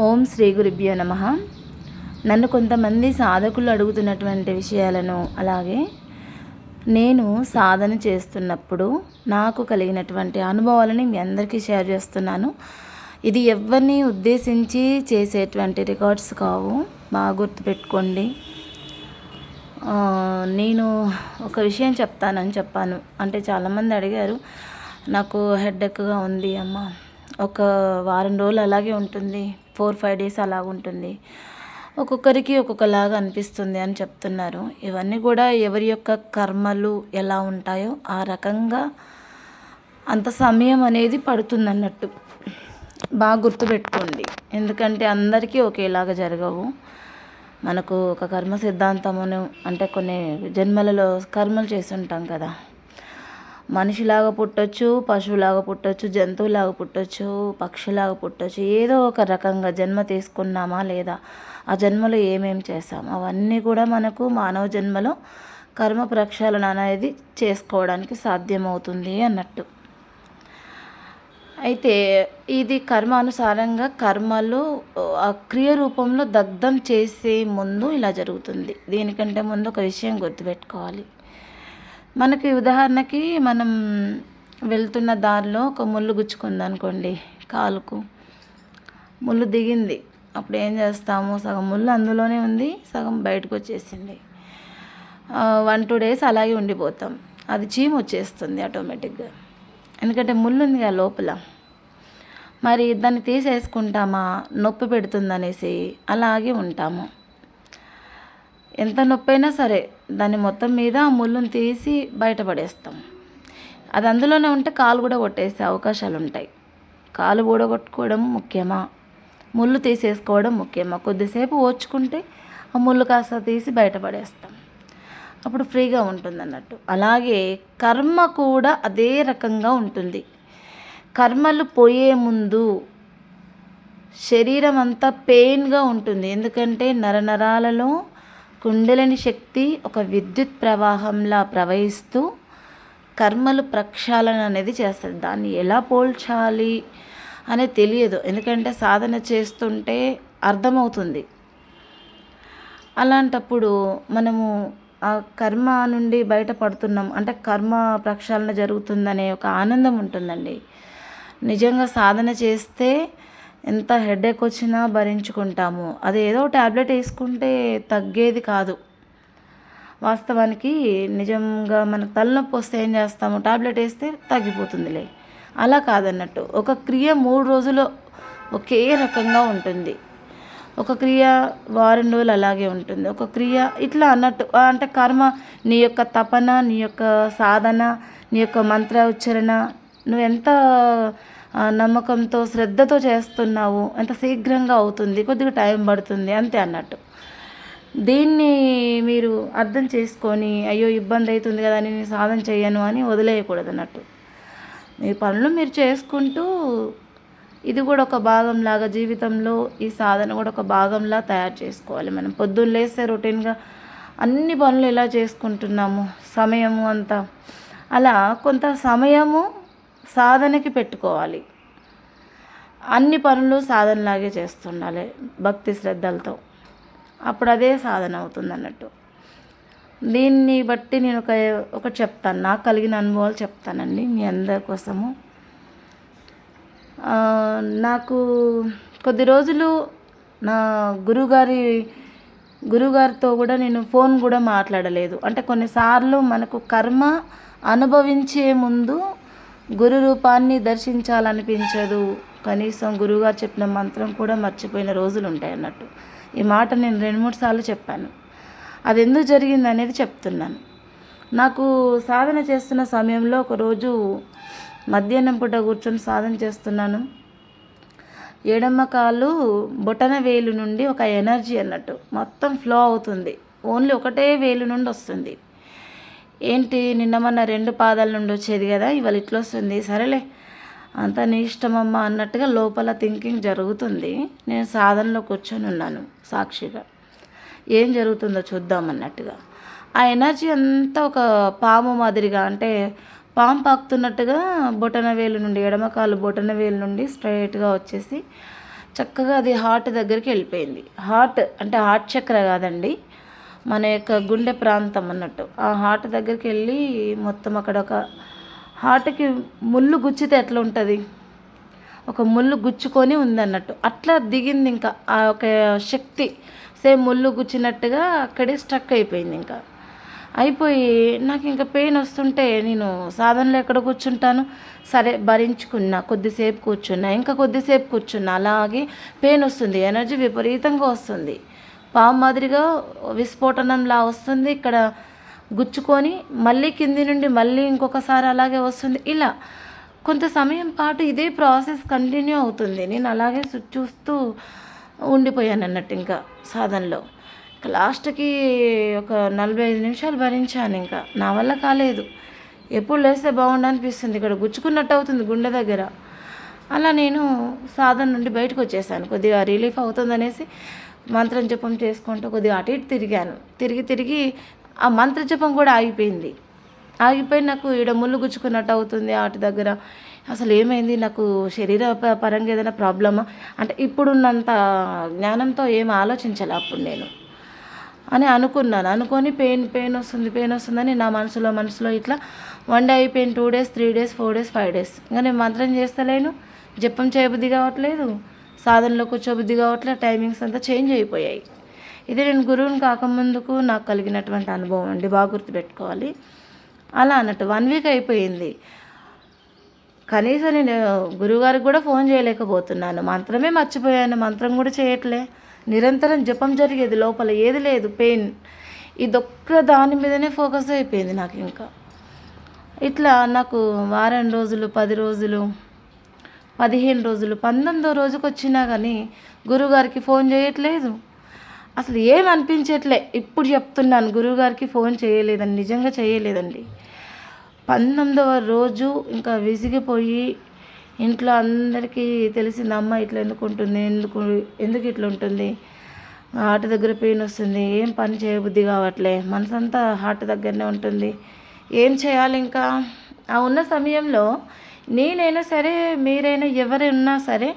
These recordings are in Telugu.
ఓం శ్రీ గురుభ్యో నమ. నన్ను కొంతమంది సాధకులు అడుగుతున్నటువంటి విషయాలను అలాగే నేను సాధన చేస్తున్నప్పుడు నాకు కలిగినటువంటి అనుభవాలని మీ అందరికీ షేర్ చేస్తున్నాను. ఇది ఎవరిని ఉద్దేశించి చేసేటువంటి రికార్డ్స్ కావు. బాగా గుర్తుపెట్టుకోండి. నేను ఒక విషయం చెప్తానని చెప్పాను. అంటే చాలామంది అడిగారు నాకు హెడ్ఎక్గా ఉంది అమ్మ. ఒక వారం రోజులు అలాగే ఉంటుంది. ఫోర్ ఫైవ్ డేస్ అలా ఉంటుంది ఒక్కొక్కరికి ఒక్కొక్కలాగా అనిపిస్తుంది అని చెప్తున్నారు. ఇవన్నీ కూడా ఎవరి యొక్క కర్మలు ఎలా ఉంటాయో ఆ రకంగా అంత సమయం అనేది పడుతుంది అన్నట్టు బాగా గుర్తుపెట్టుకోండి. ఎందుకంటే అందరికీ ఒకేలాగా జరగవు. మనకు ఒక కర్మ సిద్ధాంతమును అంటే కొన్ని జన్మలలో కర్మలు చేసి ఉంటాం కదా. మనిషిలాగా పుట్టొచ్చు పశువులాగా పుట్టొచ్చు జంతువులాగా పుట్టొచ్చు పక్షిలాగా పుట్టొచ్చు ఏదో ఒక రకంగా జన్మ తీసుకున్నామా లేదా ఆ జన్మలో ఏమేం చేసాం అవన్నీ కూడా మనకు మానవ జన్మలో కర్మ ప్రక్షాళన అనేది చేసుకోవడానికి సాధ్యమవుతుంది అన్నట్టు. అయితే ఇది కర్మానుసారంగా కర్మలు ఆ క్రియ రూపంలో దగ్ధం చేసే ముందు ఇలా జరుగుతుంది. దీనికంటే ముందు ఒక విషయం గుర్తుపెట్టుకోవాలి. మనకి ఉదాహరణకి మనం వెళ్తున్న దారిలో ఒక ముళ్ళు గుచ్చుకుంది అనుకోండి కాలుకు. ముళ్ళు దిగింది. అప్పుడు ఏం చేస్తాము? సగం ముళ్ళు అందులోనే ఉంది సగం బయటకు వచ్చేసింది. వన్ టూ డేస్ అలాగే ఉండిపోతాం. అది చీము వచ్చేస్తుంది ఆటోమేటిక్గా. ఎందుకంటే ముళ్ళు ఉంది కదా లోపల. మరి దాన్ని తీసేసుకుంటామా? నొప్పి పెడుతుందనేసి అలాగే ఉంటాము. ఎంత నొప్పి అయినా సరే దాన్ని మొత్తం మీద ఆ తీసి బయటపడేస్తాం. అది అందులోనే ఉంటే కాలు కూడా కొట్టేసే అవకాశాలు ఉంటాయి కాలు ఊడగొట్టుకోవడం ముఖ్యమా? ముళ్ళు తీసేసుకోవడం ముఖ్యమా? కొద్దిసేపు ఓచుకుంటే ఆ ముళ్ళు కాస్త తీసి బయటపడేస్తాం. అప్పుడు ఫ్రీగా ఉంటుంది అన్నట్టు అలాగే కర్మ కూడా అదే రకంగా ఉంటుంది. కర్మలు పోయే ముందు శరీరం అంతా పెయిన్గా ఉంటుంది. ఎందుకంటే నరనరాలలో కుండలిని శక్తి ఒక విద్యుత్ ప్రవాహంలా ప్రవహిస్తూ కర్మలు ప్రక్షాళన అనేది చేస్తుంది. దాన్ని ఎలా పోల్చాలి అనేది తెలియదు. ఎందుకంటే సాధన చేస్తుంటే అర్థమవుతుంది. అలాంటప్పుడు మనము ఆ కర్మ నుండి బయటపడుతున్నాం. అంటే కర్మ ప్రక్షాళన జరుగుతుందనే ఒక ఆనందం ఉంటుందండి. నిజంగా సాధన చేస్తే ఎంత హెడేక్ వచ్చినా భరించుకుంటాము. అది ఏదో ట్యాబ్లెట్ వేసుకుంటే తగ్గేది కాదు. వాస్తవానికి నిజంగా మనకు తలనొప్పి వస్తే ఏం చేస్తాము? టాబ్లెట్ వేస్తే తగ్గిపోతుందిలే. అలా కాదన్నట్టు. ఒక క్రియ మూడు రోజులు ఒకే రకంగా ఉంటుంది. ఒక క్రియ వారం రోజులు అలాగే ఉంటుంది. ఒక క్రియ ఇట్లా అన్నట్టు అంటే కర్మ నీ యొక్క తపన నీ యొక్క సాధన నీ యొక్క మంత్ర ఉచ్చారణ నువ్వు ఎంత నమ్మకంతో శ్రద్ధతో చేస్తున్నావు. ఎంత శీఘ్రంగా అవుతుంది కొద్దిగా టైం పడుతుంది అంతే అన్నట్టు. దీన్ని మీరు అర్థం చేసుకొని అయ్యో ఇబ్బంది అవుతుంది కదా అని నేను సాధన చేయను అని వదిలేయకూడదు అన్నట్టు. మీ పనులు మీరు చేసుకుంటూ ఇది కూడా ఒక భాగంలాగా జీవితంలో ఈ సాధన కూడా ఒక భాగంలా తయారు చేసుకోవాలి మనం. పొద్దున్న లేస్తే రొటీన్గా అన్ని పనులు ఎలా చేసుకుంటున్నాము? సమయము అంతా. అలా కొంత సమయము సాధనకి పెట్టుకోవాలి. అన్ని పనులు సాధనలాగే చేస్తుండాలి భక్తి శ్రద్ధలతో. అప్పుడు అదే సాధన అవుతుంది అన్నట్టు దీన్ని బట్టి నేను ఒక ఒకటి చెప్తాను. నాకు కలిగిన అనుభవాలు చెప్తానండి మీ అందరి కోసము. నాకు కొద్ది రోజులు నా గురుగారి గురుగారితో కూడా నేను ఫోన్ కూడా మాట్లాడలేదు. అంటే కొన్నిసార్లు మనకు కర్మ అనుభవించే ముందు గురు రూపాన్ని దర్శించాలనిపించదు. కనీసం గురువుగారు చెప్పిన మంత్రం కూడా మర్చిపోయిన రోజులు ఉంటాయి అన్నట్టు. ఈ మాట నేను రెండు మూడు సార్లు చెప్పాను. అది ఎందుకు జరిగింది అనేది చెప్తున్నాను. నాకు సాధన చేస్తున్న సమయంలో ఒకరోజు మధ్యాహ్నం పూట కూర్చొని సాధన చేస్తున్నాను. ఎడమ కాలు బొటన వేలు నుండి ఒక ఎనర్జీ అన్నట్టు. మొత్తం ఫ్లో అవుతుంది. ఓన్లీ ఒకటే వేలు నుండి వస్తుంది. ఏంటి నిన్న మొన్న రెండు పాదాల నుండి వచ్చేది కదా ఇవాళ ఇట్లా వస్తుంది. సరేలే. అంత నీ ఇష్టమమ్మా అన్నట్టుగా లోపల థింకింగ్ జరుగుతుంది. నేను సాధనలో కూర్చొని ఉన్నాను సాక్షిగా. ఏం జరుగుతుందో చూద్దాం అన్నట్టుగా. ఆ ఎనర్జీ అంతా ఒక పాము మాదిరిగా అంటే పాము పాకుతున్నట్టుగా బొటనవేలు నుండి ఎడమకాలు బొటనవేలు నుండి స్ట్రైట్గా వచ్చేసి చక్కగా అది హార్ట్ దగ్గరికి వెళ్ళిపోయింది. హార్ట్ అంటే హార్ట్ చక్ర కాదండి. మన యొక్క గుండె ప్రాంతం అన్నట్టు. ఆ హార్ట్ దగ్గరికి వెళ్ళి మొత్తం అక్కడ ఒక హార్ట్కి ముళ్ళు గుచ్చితే ఎట్లా ఉంటుంది? ఒక ముళ్ళు గుచ్చుకొని ఉందన్నట్టు. అట్లా దిగింది ఇంకా ఆ ఒక శక్తి. సేమ్ ముళ్ళు గుచ్చినట్టుగా అక్కడే స్ట్రక్ అయిపోయింది ఇంకా. అయిపోయి నాకు ఇంకా పెయిన్ వస్తుంటే నేను సాధనలో ఎక్కడ కూర్చుంటాను? సరే భరించుకున్నా. కొద్దిసేపు కూర్చున్నా. ఇంకా కొద్దిసేపు కూర్చున్నా. అలాగే పెయిన్ వస్తుంది. ఎనర్జీ విపరీతంగా వస్తుంది. పాము మాదిరిగా విస్ఫోటనంలా వస్తుంది. ఇక్కడ గుచ్చుకొని మళ్ళీ కింది నుండి మళ్ళీ ఇంకొకసారి అలాగే వస్తుంది. ఇలా కొంత సమయం పాటు ఇదే ప్రాసెస్ కంటిన్యూ అవుతుంది. నేను అలాగే చూస్తూ ఉండిపోయాను అన్నట్టు ఇంకా సాధనలో. ఇంకా లాస్ట్కి ఒక నలభై ఐదు నిమిషాలు భరించాను ఇంకా. నా వల్ల కాలేదు. ఎప్పుడు లేస్తే బాగుండు అనిపిస్తుంది. ఇక్కడ గుచ్చుకున్నట్టు అవుతుంది గుండె దగ్గర. అలా నేను సాధన నుండి బయటకు వచ్చేసాను. కొద్దిగా రిలీఫ్ అవుతుందనేసి మంత్రం జపం చేసుకుంటూ కొద్దిగా అటు ఇటు తిరిగాను. తిరిగి తిరిగి ఆ మంత్ర జపం కూడా ఆగిపోయింది. ఆగిపోయి నాకు ఈడ ముళ్ళు గుచ్చుకున్నట్టు అవుతుంది వాటి దగ్గర. అసలు ఏమైంది? నాకు శరీర ప- పరంగా ఏదైనా ప్రాబ్లమా? అంటే ఇప్పుడున్నంత జ్ఞానంతో ఏం ఆలోచించాలి అప్పుడు నేను. అని అనుకున్నాను. అనుకొని పెయిన్ పెయిన్ వస్తుంది పెయిన్ వస్తుందని నా మనసులో మనసులో ఇట్లా వన్ డే అయిపోయిన two days three days four days five days ఇంకా నేను మంత్రం చేస్తలేను. జపం చేయబుద్ధి కావట్లేదు. సాధనలో కూర్చోబుద్ధి కావట్లే టైమింగ్స్ అంతా చేంజ్ అయిపోయాయి. ఇది నేను గురువుని కాకముందుకు నాకు కలిగినటువంటి అనుభవం అండి బాగా గుర్తుపెట్టుకోవాలి. అలా అన్నట్టు వన్ వీక్ అయిపోయింది. కనీసం నేను గురువుగారికి కూడా ఫోన్ చేయలేకపోతున్నాను. మంత్రమే మర్చిపోయాను మంత్రం కూడా చేయట్లే. నిరంతరం జపం జరిగేది లోపల ఏది లేదు పెయిన్ ఇదొక్క దాని మీదనే ఫోకస్ అయిపోయింది నాకు ఇంకా. ఇట్లా నాకు వారం రోజులు పది రోజులు పదిహేను రోజులు పంతొమ్మిదో రోజుకి వచ్చినా కానీ గురువుగారికి ఫోన్ చేయట్లేదు. అసలు ఏం అనిపించట్లే. ఇప్పుడు చెప్తున్నాను గురువుగారికి ఫోన్ చేయలేదండి నిజంగా చేయలేదండి. పంతొమ్మిదవ రోజు ఇంకా విసిగిపోయి ఇంట్లో అందరికీ తెలిసింది అమ్మ ఇట్లా ఎందుకు ఉంటుంది ఎందుకు ఎందుకు ఇట్లా ఉంటుంది? హార్ట్ దగ్గర పెయిన్ వస్తుంది ఏం పని చేయబుద్ధి కావట్లే మనసంతా హార్ట్ దగ్గరనే ఉంటుంది. ఏం చేయాలి ఇంకా ఆ ఉన్న సమయంలో నేనైనా సరే మీరైనా ఎవరైనా సరే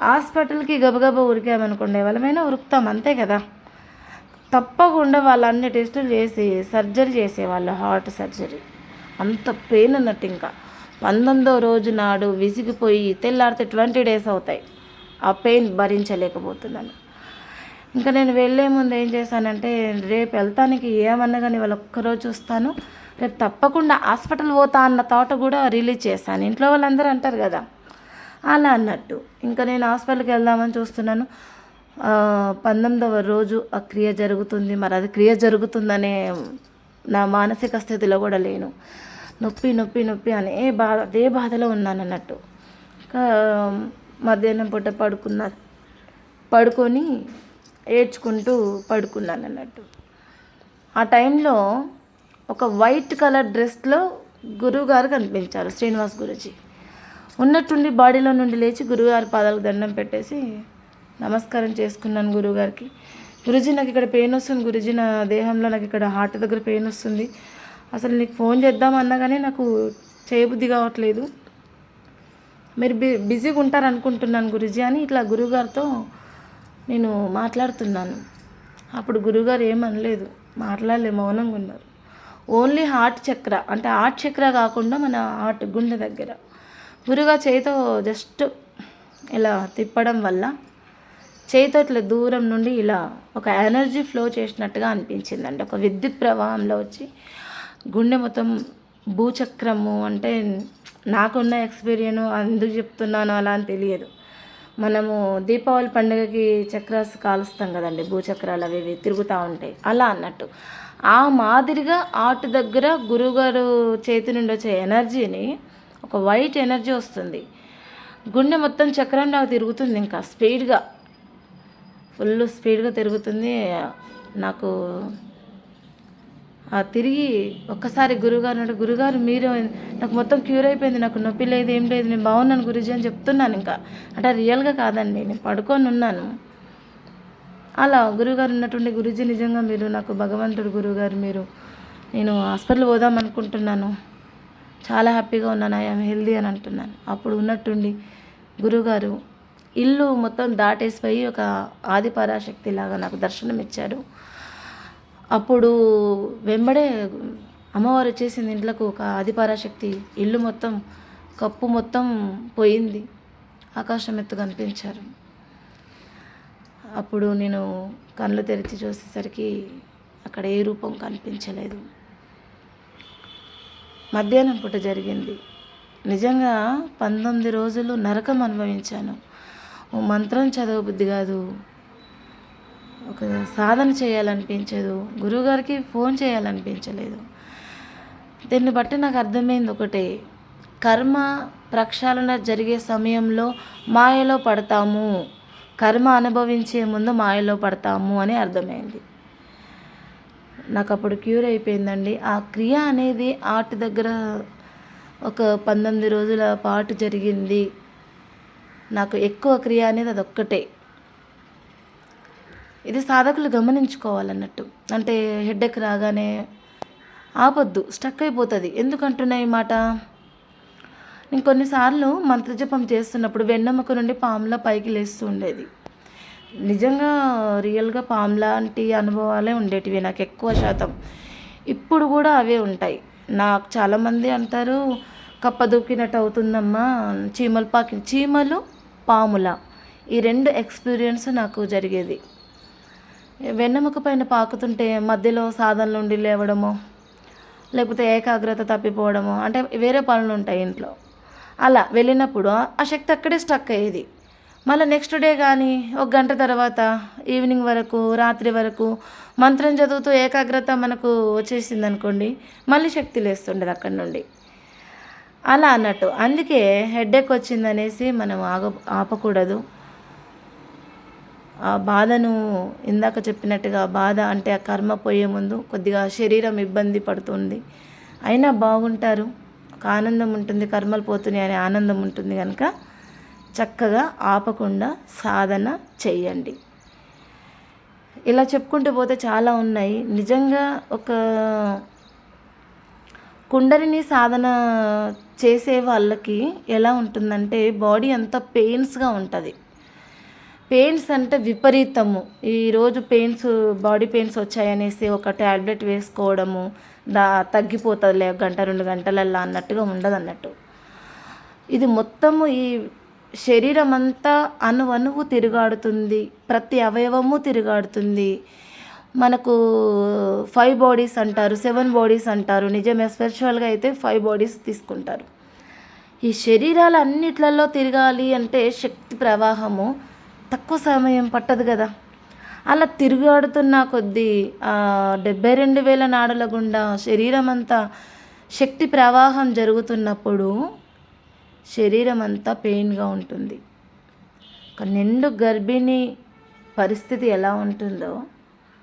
హాస్పిటల్కి గబగబా ఉరికామనుకోండి ఎవరమైనా ఉరుకుతాం అంతే కదా. తప్పకుండా వాళ్ళు అన్ని టెస్టులు చేసి సర్జరీ చేసేవాళ్ళు హార్ట్ సర్జరీ. అంత పెయిన్ అన్నట్టు ఇంకా. పంతొమ్మిదో రోజు నాడు విసిగిపోయి తెల్లారితే ట్వంటీ డేస్ అవుతాయి. ఆ పెయిన్ భరించలేకపోతున్నాను. ఇంకా నేను వెళ్ళే ముందు ఏం చేశానంటే రేపు వెళ్తానికి ఏమన్నా కానీ వాళ్ళు ఒక్కరోజు చూస్తాను రేపు తప్పకుండా హాస్పిటల్ పోతా అన్న తోట కూడా రిలీజ్ చేశాను. ఇంట్లో వాళ్ళందరూ అంటారు కదా అలా అన్నట్టు. ఇంకా నేను హాస్పిటల్కి వెళ్దామని చూస్తున్నాను. పంతొమ్మిదవ రోజు ఆ క్రియ జరుగుతుంది. మరి అది క్రియ జరుగుతుందనే నా మానసిక స్థితిలో కూడా లేను. నొప్పి నొప్పి నొప్పి అనే బాధ అదే బాధలో ఉన్నాను అన్నట్టు. ఇంకా మధ్యాహ్నం పూట పడుకున్నా పడుకొని ఏడ్చుకుంటూ పడుకున్నాను అన్నట్టు. ఆ టైంలో ఒక వైట్ కలర్ డ్రెస్లో గురువుగారు కనిపించారు శ్రీనివాస్ గురుజీ. ఉన్నట్టుండి బాడీలో నుండి లేచి గురువుగారి పాదాలకు దండం పెట్టేసి నమస్కారం చేసుకున్నాను గురువుగారికి. గురుజీ నాకు ఇక్కడ పెయిన్ వస్తుంది గురుజీ నా దేహంలో నాకు ఇక్కడ హార్ట్ దగ్గర పెయిన్ వస్తుంది. అసలు నీకు ఫోన్ చేద్దామన్నా కానీ నాకు చేయబుద్ధి కావట్లేదు. మీరు బి బిజీగా ఉంటారనుకుంటున్నాను గురుజీ అని ఇట్లా గురువుగారితో నేను మాట్లాడుతున్నాను. అప్పుడు గురువుగారు ఏమనలేదు మాట్లాడలే మౌనంగా ఉన్నారు. ఓన్లీ హార్ట్ చక్ర అంటే హార్ట్ చక్ర కాకుండా మన హార్ట్ గుండె దగ్గర. గురుగా చేతితో జస్ట్ ఇలా తిప్పడం వల్ల చేతితో ఇట్లా దూరం నుండి ఇలా ఒక ఎనర్జీ ఫ్లో చేసినట్టుగా అనిపించిందండి. ఒక విద్యుత్ ప్రవాహంలో వచ్చి గుండె మొత్తం భూచక్రము అంటే నాకున్న ఎక్స్పీరియన్ ఎందుకు చెప్తున్నాను అలా అని తెలియదు. మనము దీపావళి పండుగకి చక్రాస్ కాలుస్తాం కదండి భూచక్రాలు అవి తిరుగుతూ ఉంటాయి. అలా అన్నట్టు. ఆ మాదిరిగా ఆర్ట్ దగ్గర గురుగారు చేతి నుండి వచ్చే ఎనర్జీని ఒక వైట్ ఎనర్జీ వస్తుంది. గుండె మొత్తం చక్రంలో తిరుగుతుంది ఇంకా స్పీడ్గా. ఫుల్ స్పీడ్గా తిరుగుతుంది. నాకు తిరిగి ఒక్కసారి గురుగారు అంటే గురుగారు మీరు నాకు మొత్తం క్యూర్ అయిపోయింది నాకు నొప్పి లేదు ఏం లేదు నేను బాగున్నాను గురుజీ అని చెప్తున్నాను ఇంకా. అంటే రియల్గా కాదండి నేను పడుకొని ఉన్నాను. అలా గురుగారు ఉన్నటువంటి గురుజీ నిజంగా మీరు నాకు భగవంతుడు గురుగారు మీరు. నేను హాస్పిటల్ పోదాం అనుకుంటున్నాను. చాలా హ్యాపీగా ఉన్నాను. ఐఎమ్ హెల్దీ అని అంటున్నాను. అప్పుడు ఉన్నట్టుండి గురుగారు ఇల్లు మొత్తం దాటేసిపోయి ఒక ఆది పరాశక్తి లాగా నాకు దర్శనం ఇచ్చారు. అప్పుడు వెంబడే అమ్మవారు వచ్చేసింది ఇంట్లోకి ఒక ఆది పరాశక్తి. ఇల్లు మొత్తం కప్పు మొత్తం పోయింది. ఆకాశం ఎత్తు కనిపించారు అప్పుడు నేను కళ్ళు తెరిచి చూసేసరికి అక్కడ ఏ రూపం కనిపించలేదు. మధ్యాహ్నం పూట జరిగింది. నిజంగా పంతొమ్మిది రోజులు నరకం అనుభవించాను. ఓ మంత్రం చదవబుద్ధి కాదు. ఒక సాధన చేయాలనిపించదు. గురువుగారికి ఫోన్ చేయాలనిపించలేదు. దీన్ని బట్టి నాకు అర్థమైంది ఒకటే. కర్మ ప్రక్షాళన జరిగే సమయంలో మాయలో పడతాము. కర్మ అనుభవించే ముందు మాయలో పడతాము అని అర్థమైంది. నాకు అప్పుడు క్యూర్ అయిపోయిందండి. ఆ క్రియ అనేది ఆర్ట్ దగ్గర ఒక పంతొమ్మిది రోజుల పాటు జరిగింది. నాకు ఎక్కువ క్రియ అనేది అదొక్కటే. ఇది సాధకులు గమనించుకోవాలన్నట్టు. అంటే హెడ్ఎక్ రాగానే ఆపొద్దు స్టక్ అయిపోతుంది. ఎందుకంటున్నా ఈ మాట? నేను కొన్నిసార్లు మంత్రజపం చేస్తున్నప్పుడు వెన్నెముక నుండి పాముల పైకి లేస్తూ ఉండేది. నిజంగా రియల్గా పాము లాంటి అనుభవాలే ఉండేటివి నాకు ఎక్కువ శాతం. ఇప్పుడు కూడా అవే ఉంటాయి. నాకు చాలామంది అంటారు కప్ప దూకినట్టు అవుతుందమ్మా చీమలు పాకి చీమలు పాముల ఈ రెండు ఎక్స్పీరియన్స్ నాకు జరిగేది. వెన్నెముక పైన పాకుతుంటే మధ్యలో సాధనలు ఉండి లేవడము లేకపోతే ఏకాగ్రత తప్పిపోవడము అంటే వేరే పనులు ఉంటాయి ఇంట్లో. అలా వెళ్ళినప్పుడు ఆ శక్తి అక్కడే స్టక్ అయ్యేది. మళ్ళీ నెక్స్ట్ డే కానీ ఒక గంట తర్వాత ఈవినింగ్ వరకు రాత్రి వరకు మంత్రం చదువుతూ ఏకాగ్రత మనకు వచ్చేసింది అనుకోండి మళ్ళీ శక్తి లేస్తుండేది అక్కడి నుండి. అలా అన్నట్టు అందుకే హెడ్ఏక్ వచ్చిందనేసి మనం ఆగ ఆపకూడదు. ఆ బాధను ఇందాక చెప్పినట్టుగా బాధ అంటే ఆ కర్మ పోయే ముందు కొద్దిగా శరీరం ఇబ్బంది పడుతుంది. అయినా బాగుంటారు. ఒక ఆనందం ఉంటుంది కర్మలు పోతున్నాయి అనే ఆనందం ఉంటుంది కనుక చక్కగా ఆపకుండా సాధన చేయండి. ఇలా చెప్పుకుంటూ పోతే చాలా ఉన్నాయి. నిజంగా ఒక కుండలిని సాధన చేసే వాళ్ళకి ఎలా ఉంటుందంటే బాడీ అంతా పెయిన్స్గా ఉంటుంది. పెయిన్స్ అంటే విపరీతము. ఈరోజు పెయిన్స్ బాడీ పెయిన్స్ వచ్చాయనేసి ఒక ట్యాబ్లెట్ వేసుకోవడము దా తగ్గిపోతుందిలే గంట రెండు గంటలల్లా అన్నట్టుగా ఉండదు అన్నట్టు ఇది మొత్తము ఈ శరీరం అంతా అణువణువు తిరుగాడుతుంది ప్రతి అవయవము తిరుగాడుతుంది. మనకు ఫైవ్ బాడీస్ అంటారు సెవెన్ బాడీస్ అంటారు నిజమే స్పిరిచువల్గా అయితే ఫైవ్ బాడీస్ తీసుకుంటారు. ఈ శరీరాలు అన్నిట్లలో తిరగాలి అంటే శక్తి ప్రవాహము తక్కువ సమయం పట్టదు కదా. అలా తిరుగాడుతున్న కొద్దీ డెబ్బై రెండు వేల నాడుల గుండా శరీరం అంతా శక్తి ప్రవాహం జరుగుతున్నప్పుడు శరీరం అంతా పెయిన్గా ఉంటుంది. ఒక నిండు గర్భిణీ పరిస్థితి ఎలా ఉంటుందో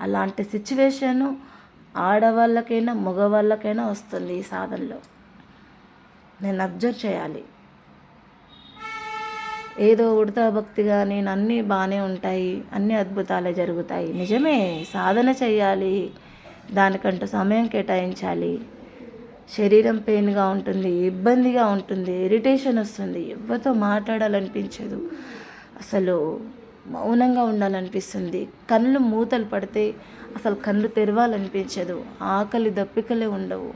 అలాంటి సిచ్యువేషను ఆడవాళ్ళకైనా మగవాళ్ళకైనా వస్తుంది ఈ సాధనలో. నేను అబ్జర్వ్ చేయాలి. ఏదో ఉడతా భక్తిగా నేను అన్నీ బాగానే ఉంటాయి అన్ని అద్భుతాలే జరుగుతాయి. నిజమే సాధన చేయాలి దానికంటూ సమయం కేటాయించాలి. శరీరం పెయిన్గా ఉంటుంది ఇబ్బందిగా ఉంటుంది ఇరిటేషన్ వస్తుంది. ఎవరితో మాట్లాడాలనిపించదు. అసలు మౌనంగా ఉండాలనిపిస్తుంది. కళ్ళు మూతలు పడితే అసలు కళ్ళు తెరవాలనిపించదు. ఆకలి దప్పికలే ఉండవు.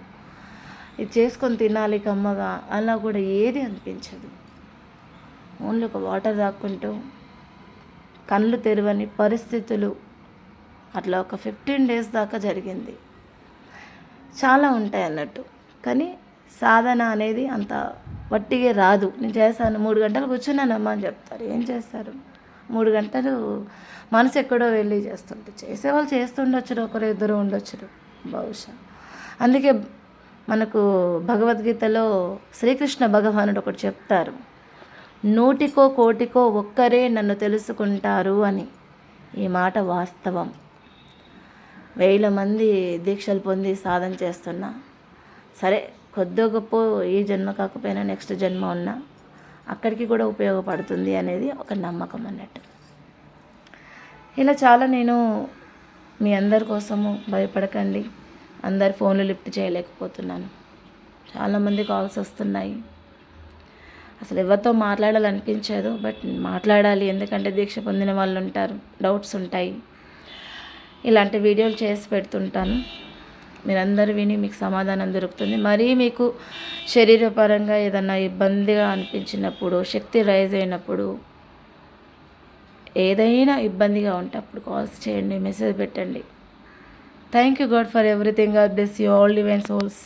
ఇది చేసుకొని తినాలి కమ్మగా అలా కూడా ఏది అనిపించదు. ఓన్లీ ఒక వాటర్ తాక్కుంటూ కళ్ళు తెరవని పరిస్థితులు. అట్లా ఒక ఫిఫ్టీన్ డేస్ దాకా జరిగింది. చాలా ఉంటాయి అన్నట్టు. కానీ సాధన అనేది అంత వట్టిగా రాదు. నేను చేశాను మూడు గంటలు కూర్చున్నానమ్మా అని చెప్తారు. ఏం చేస్తారు? మూడు గంటలు మనసు ఎక్కడో వెళ్ళి చేస్తుంటే చేసేవాళ్ళు చేస్తుండొచ్చు ఒకరు ఇద్దరు ఉండొచ్చు బహుశా. అందుకే మనకు భగవద్గీతలో శ్రీకృష్ణ భగవానుడు ఒకటి చెప్తారు. నూటికో కోటికో ఒక్కరే నన్ను తెలుసుకుంటారు అని. ఈ మాట వాస్తవం. వేల మంది దీక్షలు పొంది సాధన చేస్తున్నా. సరే కొద్దో గొప్ప ఈ జన్మ కాకపోయినా నెక్స్ట్ జన్మ ఉన్నా అక్కడికి కూడా ఉపయోగపడుతుంది అనేది ఒక నమ్మకం అన్నట్టు. ఇలా చాలా నేను మీ అందరి కోసము భయపడకండి. అందరి ఫోన్లు లిఫ్ట్ చేయలేకపోతున్నాను. చాలామంది కాల్స్ వస్తున్నాయి. అసలు ఎవరితో మాట్లాడాలనిపించదు బట్ మాట్లాడాలి. ఎందుకంటే దీక్ష పొందిన వాళ్ళు ఉంటారు డౌట్స్ ఉంటాయి. ఇలాంటి వీడియోలు చేసి పెడుతుంటాను. మీరందరూ విని మీకు సమాధానం దొరుకుతుంది. మరీ మీకు శరీరపరంగా ఏదన్నా ఇబ్బందిగా అనిపించినప్పుడు శక్తి రైజ్ అయినప్పుడు ఏదైనా ఇబ్బందిగా ఉంటే అప్పుడు కాల్స్ చేయండి మెసేజ్ పెట్టండి. Thank you God for everything God bless you all divine souls